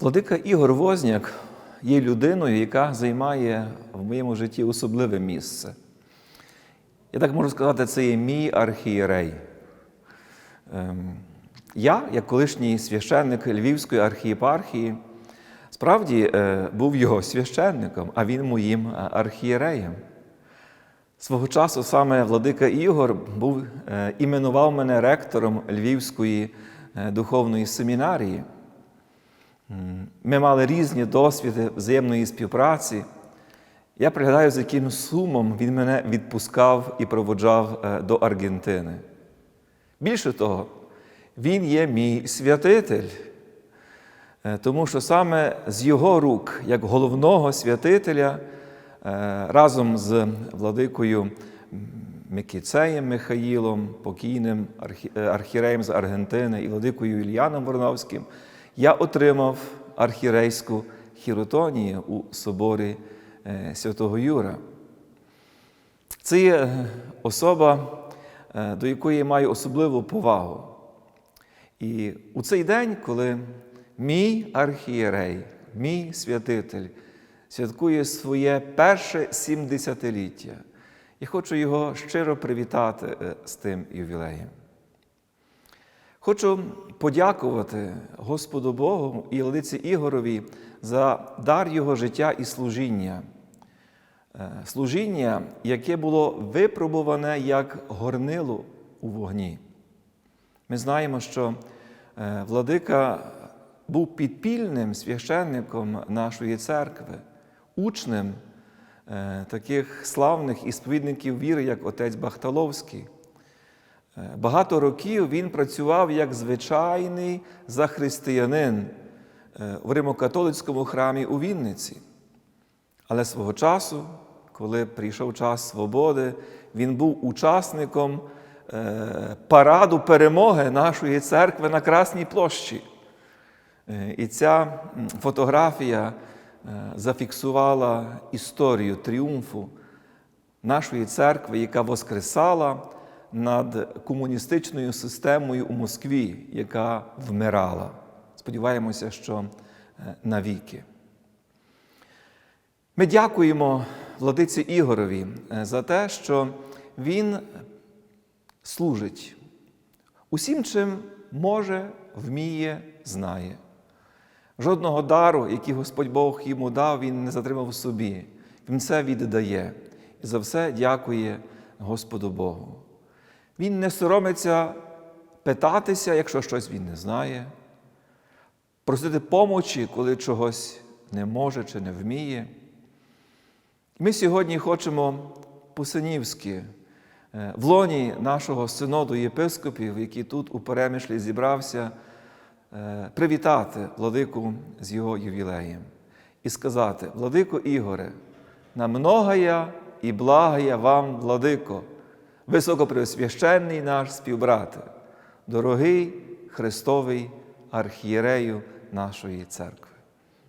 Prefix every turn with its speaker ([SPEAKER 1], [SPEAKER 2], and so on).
[SPEAKER 1] Владика Ігор Возняк є людиною, яка займає в моєму житті особливе місце. Я так можу сказати, це є мій архієрей. Ем, Я, як колишній священник Львівської архієпархії, справді е, був його священником, а він моїм е, архієреєм. Свого часу саме владика Ігор був, е, іменував мене ректором Львівської духовної семінарії. Ми мали різні досвіди взаємної співпраці. Я пригадаю, з яким сумом він мене відпускав і проводжав е, до Аргентини. Більше того, він є мій святитель, Е, тому що саме з його рук, як головного святителя, е, разом з владикою Микіцеєм Михаїлом, покійним архіреєм з Аргентини і владикою Ільяном Вороновським, я отримав архірейську хіротонію у соборі е, Святого Юра. Це є е, особа, е, до якої я маю особливу повагу. І у цей день, коли мій архієрей, мій святитель святкує своє перше сімдесятиліття, я хочу його щиро привітати з тим ювілеєм. Хочу подякувати Господу Богу і Владиці Ігорові за дар його життя і служіння. Е, Служіння, яке було випробуване як горнило у вогні. Ми знаємо, що е, владика був підпільним священником нашої церкви, учнем е, таких славних ісповідників віри, як отець Бахталовський. Е, Багато років він працював як звичайний захристиянин е, в римокатолицькому храмі у Вінниці. Але свого часу, коли прийшов час свободи, він був учасником е, параду перемоги нашої церкви на Красній площі. І ця фотографія зафіксувала історію тріумфу нашої церкви, яка воскресала над комуністичною системою у Москві, яка вмирала. Сподіваємося, що е, навіки. Ми дякуємо владиці Ігорові е, за те, що він служить усім, чим може, вміє, знає. Жодного дару, який Господь Бог йому дав, він не затримав в собі. Він це віддає. І за все дякує Господу Богу. Він не соромиться питатися, якщо щось він не знає, просити помочі, коли чогось не може чи не вміє. Ми сьогодні хочемо по-синівськи, е, в лоні нашого синоду єпископів, який тут у перемишлі зібрався, е, привітати владику з його ювілеєм і сказати: Владико Ігоре, на многая і благая вам, владико, високопреосвященний наш співбрате, дорогий Христовий архієрею нашої церкви.